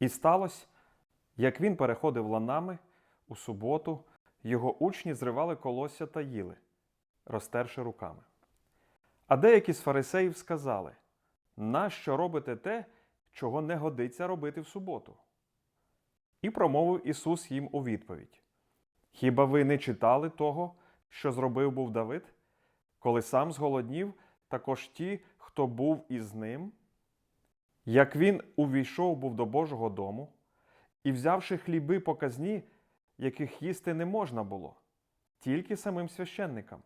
І сталося, як він переходив ланами у суботу, його учні зривали колосся та їли, розтерши руками. А деякі з фарисеїв сказали: нащо робите те, чого не годиться робити в суботу? І промовив Ісус їм у відповідь: Хіба ви не читали того, що зробив був Давид, коли сам зголоднів, також ті, хто був із ним? Як він увійшов був до Божого дому, і, взявши хліби показні, яких їсти не можна було, тільки самим священникам,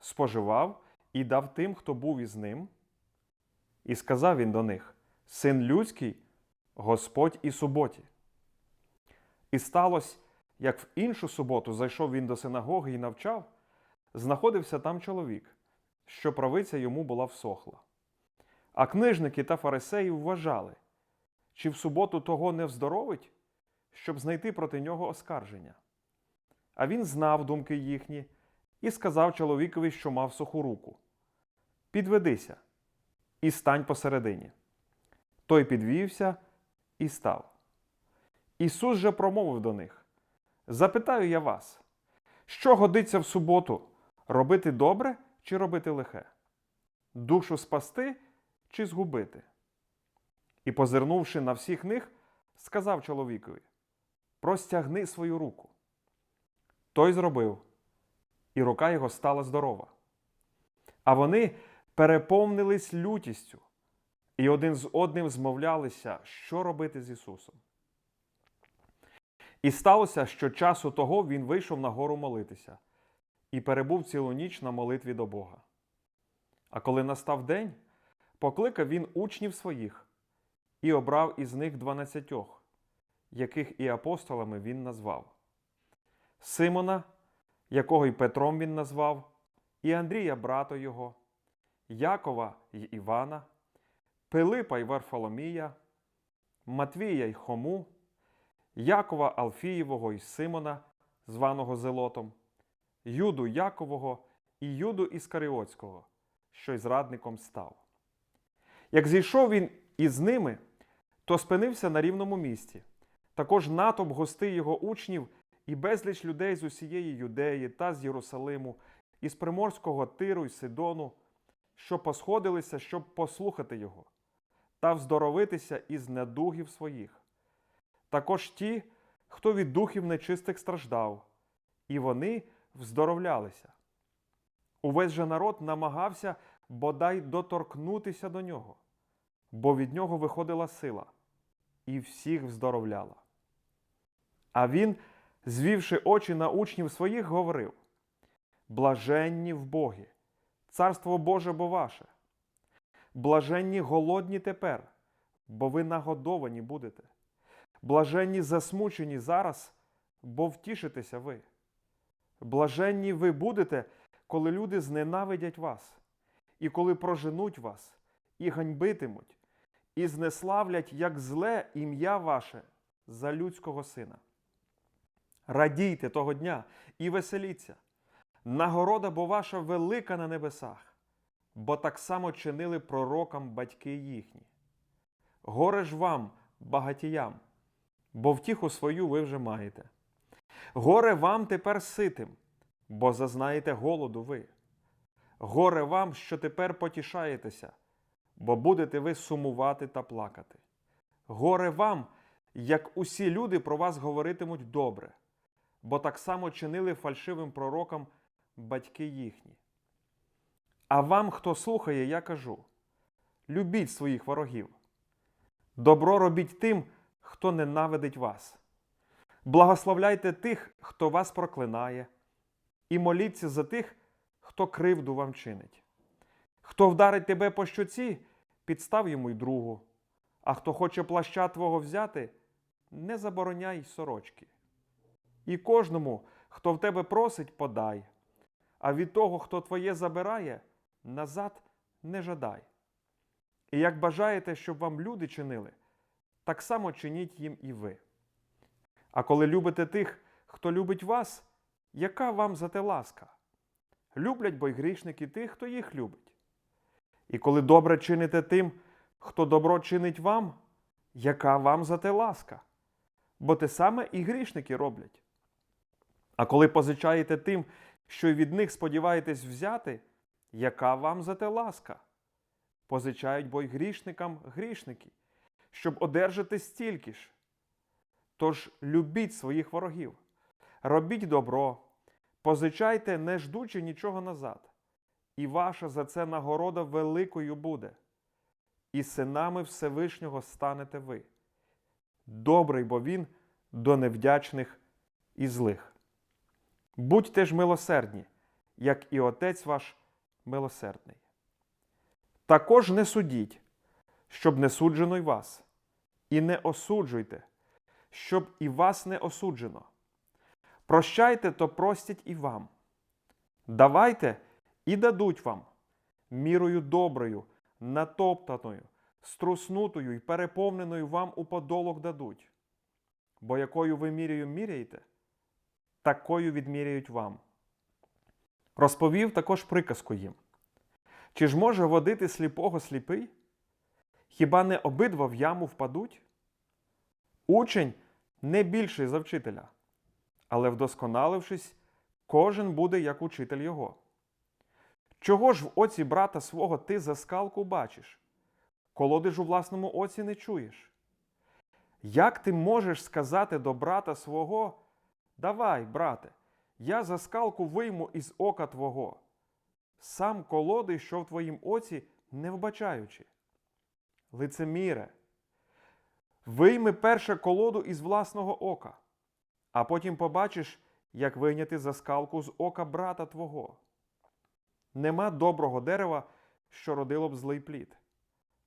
споживав і дав тим, хто був із ним. І сказав він до них: Син людський, Господь і суботі. І сталося, як в іншу суботу зайшов він до синагоги і навчав, знаходився там чоловік, що правиця йому була всохла. А книжники та фарисеї вважали, чи в суботу того не вздоровить, щоб знайти проти нього оскарження. А він знав думки їхні і сказав чоловікові, що мав суху руку: Підведися і стань посередині. Той підвівся і став. Ісус же промовив до них: Запитаю я вас, що годиться в суботу робити добре чи робити лихе? Душу спасти чи згубити? І, позирнувши на всіх них, сказав чоловікові: Простягни свою руку. Той зробив, і рука його стала здорова. А вони переповнились лютістю і один з одним змовлялися, що робити з Ісусом. І сталося, що часу того він вийшов на гору молитися і перебув цілу ніч на молитві до Бога. А коли настав день, покликав він учнів своїх і обрав із них дванадцятьох, яких і апостолами він назвав Симона, якого й Петром він назвав, і Андрія, брата його, Якова й Івана, Пилипа й Варфоломія, Матвія й Хому, Якова Алфієвого й Симона, званого Зелотом, Юду Якового і Юду Іскаріотського, що й зрадником став. Як зійшов він із ними, то спинився на рівному місці. Також натовп гостей його учнів і безліч людей з усієї Юдеї та з Єрусалиму, із Приморського Тиру й Сидону, що посходилися, щоб послухати його, та вздоровитися із недугів своїх. Також ті, хто від духів нечистих страждав, і вони вздоровлялися. Увесь же народ намагався бодай доторкнутися до нього, бо від нього виходила сила, і всіх вздоровляла. А він, звівши очі на учнів своїх, говорив: Блаженні в Богі, царство Боже бо ваше. Блаженні голодні тепер, бо ви нагодовані будете. Блаженні засмучені зараз, бо втішитеся ви. Блаженні ви будете, коли люди зненавидять вас, і коли проженуть вас, і ганьбитимуть, і знеславлять як зле ім'я ваше за людського сина. Радійте того дня і веселіться. Нагорода бо ваша велика на небесах, бо так само чинили пророкам батьки їхні. Горе ж вам, багатіям, бо втіху свою ви вже маєте. Горе вам тепер ситим, бо зазнаєте голоду ви. Горе вам, що тепер потішаєтеся, бо будете ви сумувати та плакати. Горе вам, як усі люди про вас говоритимуть добре, бо так само чинили фальшивим пророкам батьки їхні. А вам, хто слухає, я кажу: любіть своїх ворогів, добро робіть тим, хто ненавидить вас. Благословляйте тих, хто вас проклинає, і моліться за тих, хто кривду вам чинить. Хто вдарить тебе по щоці, підстав йому й другу, а хто хоче плаща твого взяти, не забороняй сорочки. І кожному, хто в тебе просить, подай, а від того, хто твоє забирає, назад не жадай. І як бажаєте, щоб вам люди чинили, так само чиніть їм і ви. А коли любите тих, хто любить вас, яка вам за те ласка? Люблять бо й грішники тих, хто їх любить. І коли добре чините тим, хто добро чинить вам, яка вам за те ласка? Бо те саме і грішники роблять. А коли позичаєте тим, що від них сподіваєтесь взяти, яка вам за те ласка? Позичають бо й грішникам грішники, щоб одержати стільки ж. Тож любіть своїх ворогів, робіть добро, позичайте, не ждучи нічого назад, і ваша за це нагорода великою буде, і синами Всевишнього станете ви. Добрий бо він до невдячних і злих. Будьте ж милосердні, як і Отець ваш милосердний. Також не судіть, щоб не суджено й вас, і не осуджуйте, щоб і вас не осуджено. Прощайте, то простять і вам. Давайте і дадуть вам мірою доброю, натоптаною, струснутою і переповненою вам у подолок дадуть. Бо якою ви мірою міряєте, такою відміряють вам. Розповів також приказку їм. Чи ж може водити сліпого сліпий? Хіба не обидва в яму впадуть? Учень не більший за вчителя, але вдосконалившись, кожен буде як учитель його. Чого ж в оці брата свого ти за скалку бачиш, колоди ж у власному оці не чуєш? Як ти можеш сказати до брата свого Давай, брате, я за скалку вийму із ока твого, сам колоди, що в твоїм оці, не вбачаючи. Лицеміре, вийми перше колоду із власного ока, а потім побачиш, як вийняти за скалку з ока брата твого. Нема доброго дерева, що родило б злий плід,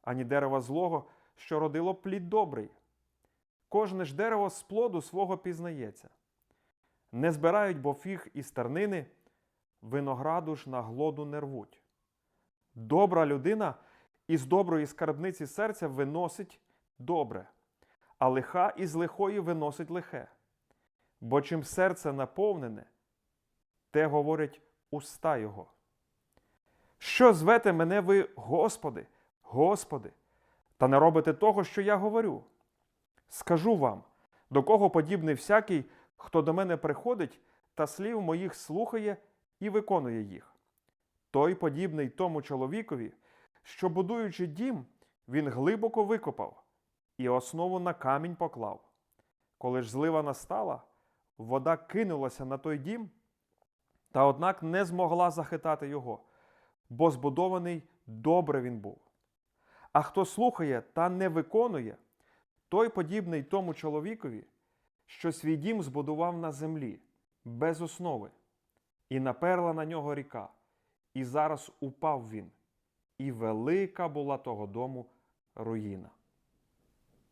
ані дерева злого, що родило б плід добрий. Кожне ж дерево з плоду свого пізнається. Не збирають бо фіг із тернини, винограду ж на глоду не рвуть. Добра людина із доброї скарбниці серця виносить добре, а лиха із лихої виносить лихе. Бо чим серце наповнене, те говорять уста його. Що звете мене ви, Господи, Господи, та не робите того, що я говорю? Скажу вам, до кого подібний всякий, хто до мене приходить та слів моїх слухає і виконує їх. Той подібний тому чоловікові, що, будуючи дім, він глибоко викопав і основу на камінь поклав. Коли ж злива настала, вода кинулася на той дім, та однак не змогла захитати його, бо збудований добре він був. А хто слухає та не виконує, той подібний тому чоловікові, що свій дім збудував на землі, без основи, і наперла на нього ріка, і зараз упав він, і велика була того дому руїна.